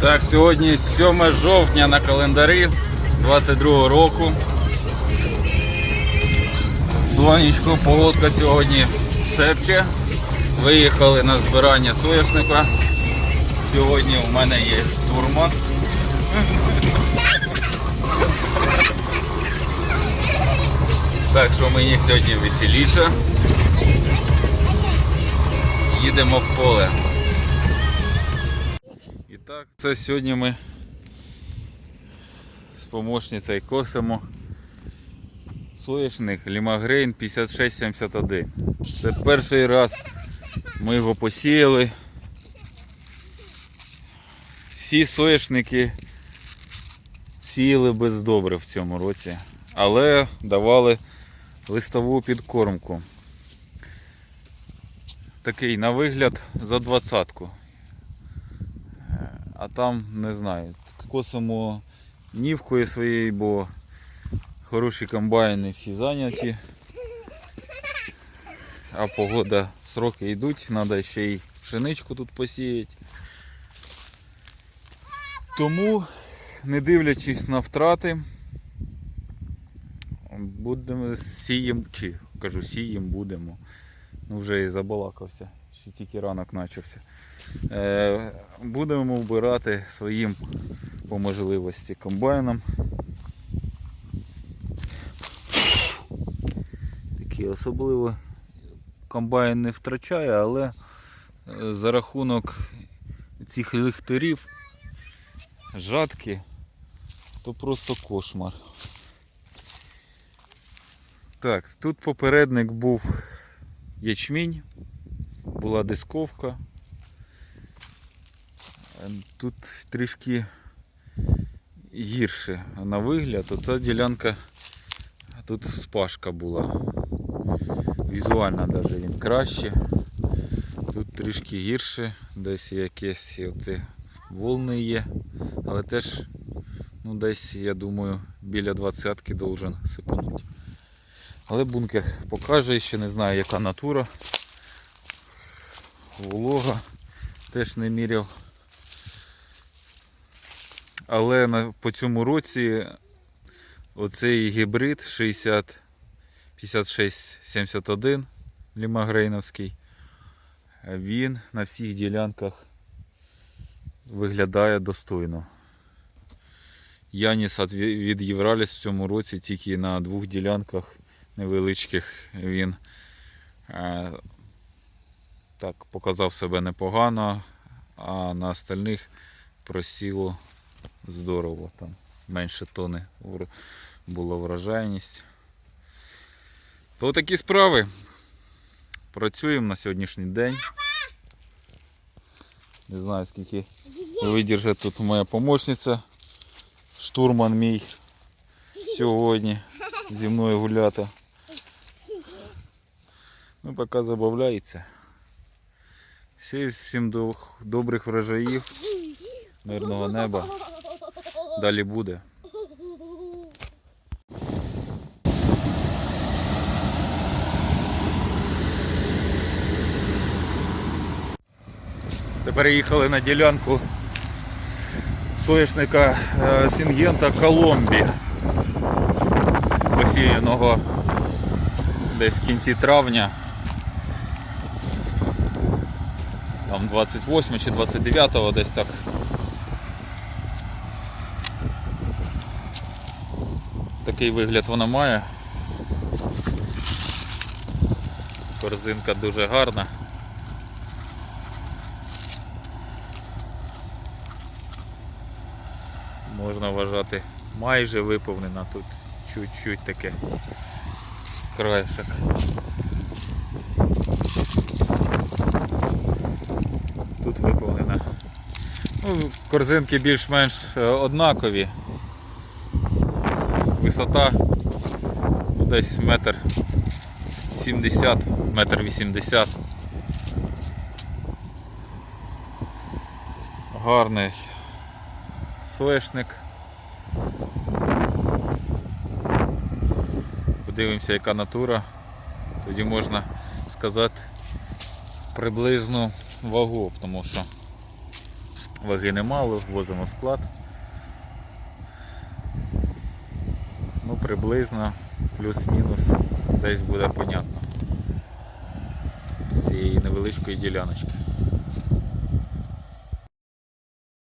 Так, сьогодні 7 жовтня на календарі 22 року. Сонечко, погодка сьогодні шепче. Виїхали на збирання соняшника. Сьогодні у мене є штурман. Так що мені сьогодні веселіше. Їдемо в поле. Так, це сьогодні ми з помощницею косимо соняшник Лімагрейн 5671. Це перший раз ми його посіяли. Всі соняшники сіяли без добрив в цьому році, але давали листову підкормку. Такий на вигляд за двадцятку. А там не знаю. Косимо нівкою своєю, бо хороші комбайни всі зайняті. А погода, сроки йдуть, треба ще й пшеничку тут посіяти. Тому, не дивлячись на втрати, будемо сієм, чи кажу сієм будемо. Ну вже і забалакався, ще тільки ранок почався. Е, будемо вбирати своїм по можливості комбайном. Такі особливо комбайн не втрачає, але е, за рахунок цих ліхтарів, жатки, то просто кошмар. Так, тут попередник був ячмінь, була дисковка. Е, Тут трішки гірше на вигляд. Ота ділянка тут спашка була. Візуально навіть він краще. Тут трішки гірше, десь якесь оце волни є, але теж ну, десь, я думаю, біля двадцятки должен сипанути. Але бункер покаже, ще не знаю яка натура. Волога теж не міряв. Але на, по цьому році оцей гібрид 60 5671 лімагрейновський. Він на всіх ділянках виглядає достойно. Яніс від- Євраліс в цьому році тільки на двох ділянках невеличких він е, так показав себе непогано, а на остальних просіло здорово. Там менше тони була врожайність. То такі справи. Працюємо на сьогоднішній день. Не знаю скільки видержить тут моя помощниця. Штурман мій сьогодні зі мною гуляти. Ну, поки забавляється. Всім добрих врожаїв, мирного неба. Далі буде. Переїхали на ділянку соняшника е, Сінгента Коломбі, посіяного десь в кінці травня. Там 28 чи 29 десь так. Такий вигляд вона має. Корзинка дуже гарна. Можна вважати майже виповнена тут чуть-чуть таке краєшок. Тут виповнена. Ну, корзинки більш-менш е, однакові. Висота ну, десь метр 70, метр 80. Гарний соєшник. Подивимося, яка натура. Тоді можна сказати приблизну вагу, тому що ваги немало, возимо склад. Ну, приблизно, плюс-мінус, десь буде понятно. З цієї невеличкої діляночки.